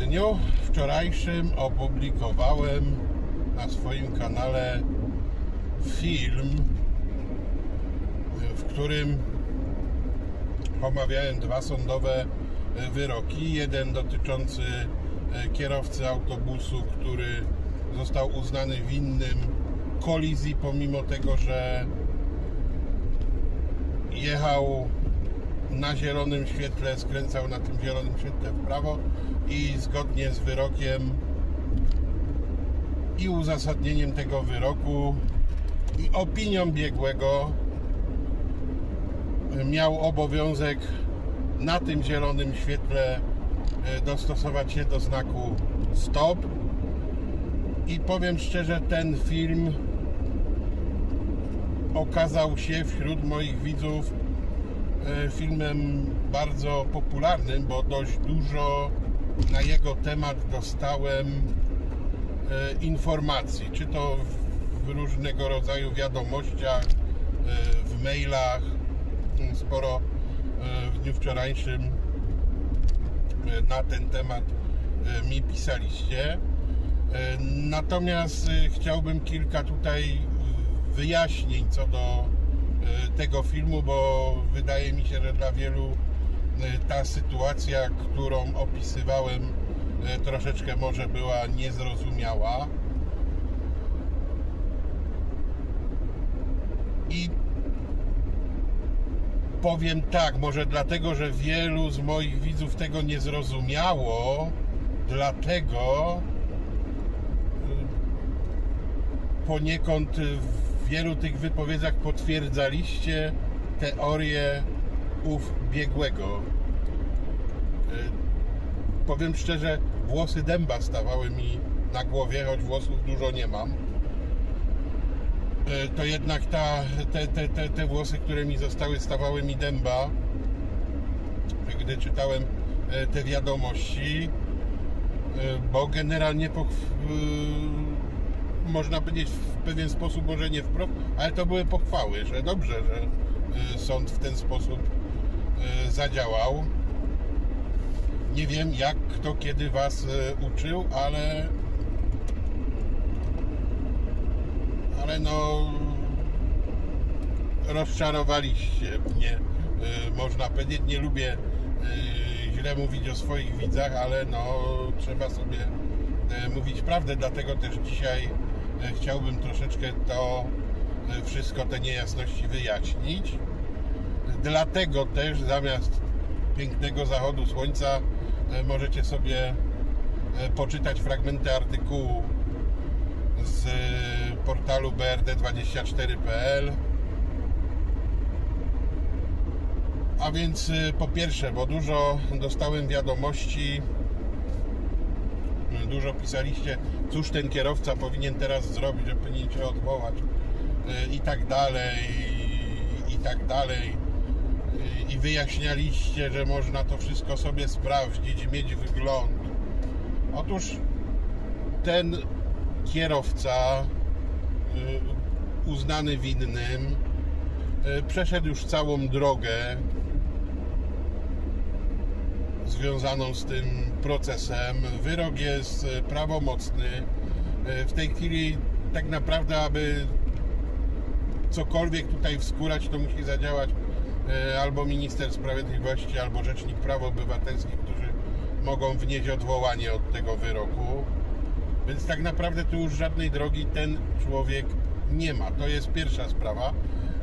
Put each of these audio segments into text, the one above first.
dniu wczorajszym opublikowałem na swoim kanale film, w którym omawiałem dwa sądowe wyroki. Jeden dotyczący kierowcy autobusu, który został uznany winnym kolizji, pomimo tego, że jechał na zielonym świetle, skręcał na tym zielonym świetle w prawo i zgodnie z wyrokiem i uzasadnieniem tego wyroku i opinią biegłego miał obowiązek na tym zielonym świetle e, dostosować się do znaku stop. I powiem szczerze, ten film okazał się wśród moich widzów filmem bardzo popularnym, bo dość dużo na jego temat dostałem e, informacji, czy to w różnego rodzaju wiadomościach, e, w mailach, m, sporo e, w dniu wczorajszym e, na ten temat e, mi pisaliście. E, Natomiast e, chciałbym kilka tutaj wyjaśnień co do e, tego filmu, bo wydaje mi się, że dla wielu e, ta sytuacja, którą opisywałem, e, troszeczkę może była niezrozumiała. I powiem tak, może dlatego, że wielu z moich widzów tego nie zrozumiało, dlatego poniekąd w wielu tych wypowiedziach potwierdzaliście teorię ów biegłego. Y, Powiem szczerze, włosy dęba stawały mi na głowie, choć włosów dużo nie mam. E, to jednak ta, te, te, te, te włosy, które mi zostały, stawały mi dęba, gdy czytałem e, te wiadomości, e, bo generalnie e, można powiedzieć w pewien sposób, może nie wprost, ale to były pochwały, że dobrze, że e, sąd w ten sposób e, zadziałał. Nie wiem jak kto kiedy was e, uczył, ale ale no rozczarowaliście mnie, y, można powiedzieć. Nie lubię y, źle mówić o swoich widzach, ale no trzeba sobie y, mówić prawdę, dlatego też dzisiaj y, chciałbym troszeczkę to y, wszystko, te niejasności wyjaśnić. Dlatego też zamiast pięknego zachodu słońca y, możecie sobie poczytać fragmenty artykułu z portalu brd24.pl A więc po pierwsze, bo dużo dostałem wiadomości, dużo pisaliście, cóż ten kierowca powinien teraz zrobić, że powinien się odwołać y, i tak dalej, i tak dalej. Y, I wyjaśnialiście, że można to wszystko sobie sprawdzić, mieć wygląd. Otóż ten kierowca y, uznany winnym przeszedł już całą drogę związaną z tym procesem. Wyrok jest y, prawomocny. Y, W tej chwili tak naprawdę, aby cokolwiek tutaj wskórać, to musi zadziałać y, albo minister sprawiedliwości, albo rzecznik praw obywatelskich, którzy mogą wnieść odwołanie od tego wyroku. Więc tak naprawdę tu już żadnej drogi ten człowiek nie ma. To jest pierwsza sprawa.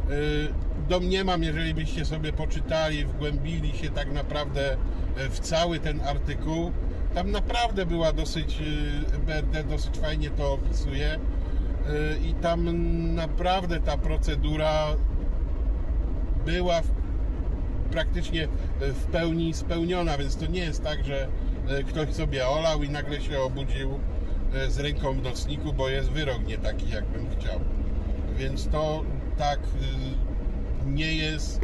Yy, Domniemam, jeżeli byście sobie poczytali, wgłębili się tak naprawdę e, w cały ten artykuł, tam naprawdę była dosyć, yy, BRD dosyć fajnie to opisuje yy, i tam naprawdę ta procedura była praktycznie w pełni spełniona, więc to nie jest tak, że e, ktoś sobie olał i nagle się obudził e, z ręką w nocniku, bo jest wyrok nie taki, jakbym chciał. Więc to tak y, nie jest.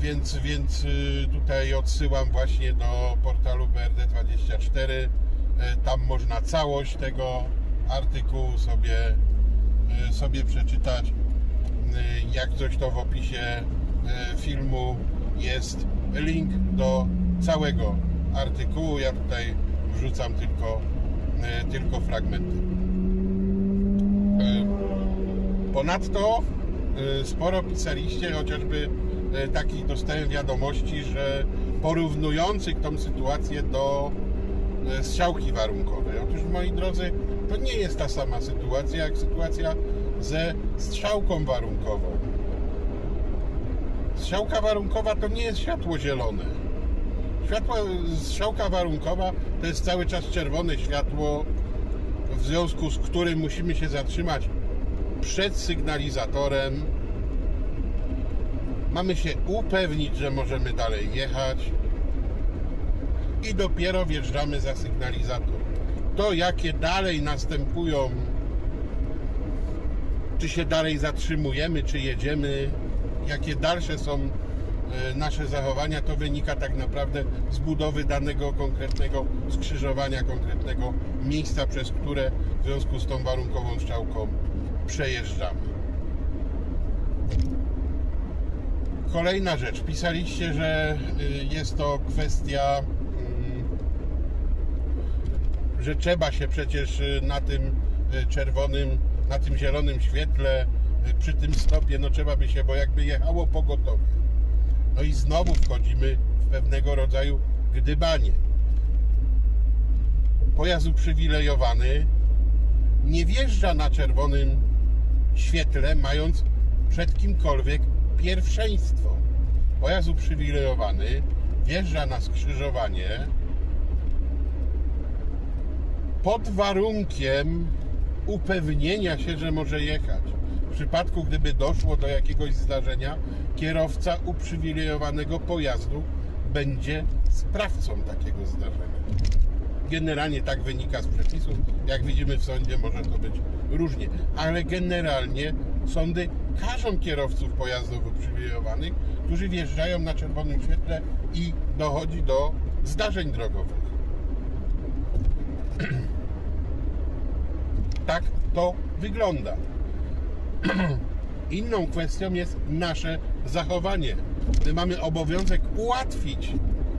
Więc, więc y, tutaj odsyłam właśnie do portalu BRD24. E, Tam można całość tego artykułu sobie, y, sobie przeczytać. Y, Jak coś to w opisie y, filmu jest link do całego artykułu. Ja tutaj wrzucam tylko, tylko fragmenty. Ponadto e, sporo pisaliście, chociażby e, takich dostałem wiadomości, że porównujących tą sytuację do e, strzałki warunkowej. Otóż moi drodzy, to nie jest ta sama sytuacja jak sytuacja ze strzałką warunkową. Strzałka warunkowa to nie jest światło zielone. Światło, strzałka warunkowa to jest cały czas czerwone światło, w związku z którym musimy się zatrzymać przed sygnalizatorem. Mamy się upewnić, że możemy dalej jechać i dopiero wjeżdżamy za sygnalizator. To jakie dalej następują, czy się dalej zatrzymujemy, czy jedziemy, jakie dalsze są e, nasze zachowania, to wynika tak naprawdę z budowy danego konkretnego skrzyżowania, konkretnego miejsca, przez które w związku z tą warunkową strzałką przejeżdżamy. Kolejna rzecz. Pisaliście, że y, jest to kwestia, mm, że trzeba się przecież y, na tym y, czerwonym, na tym zielonym świetle, przy tym stopie, no trzeba by się, bo jakby jechało pogotowie. No i znowu wchodzimy w pewnego rodzaju gdybanie. Pojazd uprzywilejowany nie wjeżdża na czerwonym świetle, mając przed kimkolwiek pierwszeństwo. Pojazd uprzywilejowany wjeżdża na skrzyżowanie pod warunkiem upewnienia się, że może jechać. W przypadku, gdyby doszło do jakiegoś zdarzenia, kierowca uprzywilejowanego pojazdu będzie sprawcą takiego zdarzenia. Generalnie tak wynika z przepisów. Jak widzimy w sądzie, może to być różnie, ale generalnie sądy karzą kierowców pojazdów uprzywilejowanych, którzy wjeżdżają na czerwonym świetle i dochodzi do zdarzeń drogowych. tak to wygląda. Inną kwestią jest nasze zachowanie. My mamy obowiązek ułatwić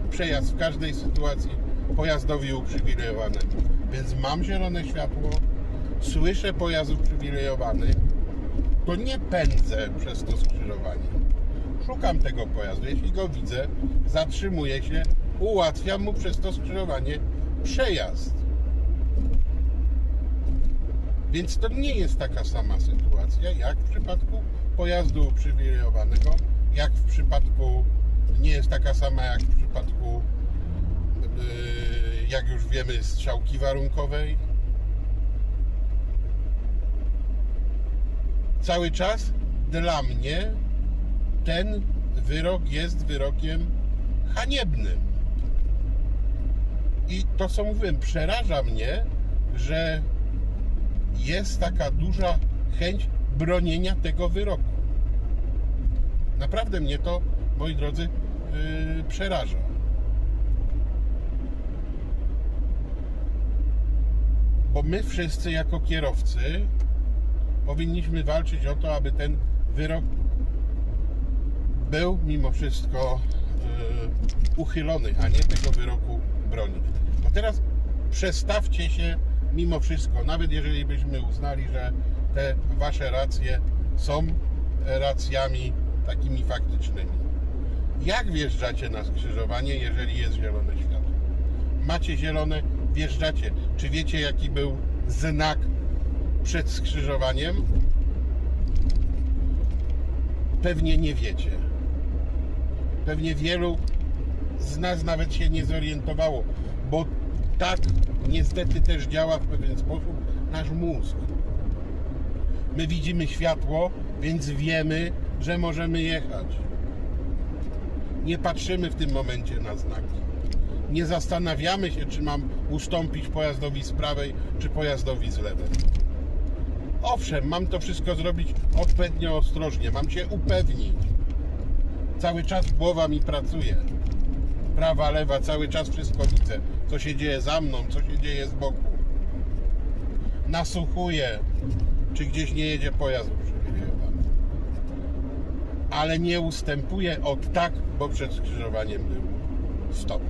przejazd w każdej sytuacji pojazdowi uprzywilejowanemu. Więc mam zielone światło, słyszę pojazd uprzywilejowany, to nie pędzę przez to skrzyżowanie. Szukam tego pojazdu. Jeśli go widzę, zatrzymuję się, ułatwiam mu przez to skrzyżowanie przejazd. Więc to nie jest taka sama sytuacja jak w przypadku pojazdu uprzywilejowanego, jak w przypadku, nie jest taka sama jak w przypadku, jak już wiemy, strzałki warunkowej. Cały czas dla mnie ten wyrok jest wyrokiem haniebnym. I to, co mówiłem, przeraża mnie, że jest taka duża chęć bronienia tego wyroku. Naprawdę mnie to, moi drodzy, yy, przeraża. Bo my wszyscy jako kierowcy powinniśmy walczyć o to, aby ten wyrok był mimo wszystko yy, uchylony, a nie tego wyroku bronić. Bo teraz przestawcie się mimo wszystko, nawet jeżeli byśmy uznali, że te wasze racje są racjami takimi faktycznymi. Jak wjeżdżacie na skrzyżowanie, jeżeli jest zielone światło? Macie zielone, wjeżdżacie. Czy wiecie, jaki był znak przed skrzyżowaniem? Pewnie nie wiecie. Pewnie wielu z nas nawet się nie zorientowało, bo tak niestety też działa w pewien sposób nasz mózg. My widzimy światło, więc wiemy, że możemy jechać. Nie patrzymy w tym momencie na znaki. Nie zastanawiamy się, czy mam ustąpić pojazdowi z prawej, czy pojazdowi z lewej. Owszem, mam to wszystko zrobić odpowiednio ostrożnie, mam się upewnić. Cały czas głowa mi pracuje. Prawa, lewa, cały czas wszystko widzę. Co się dzieje za mną, co się dzieje z boku. Nasłuchuję, czy gdzieś nie jedzie pojazd. Ale nie ustępuję od tak, bo przed skrzyżowaniem był stop.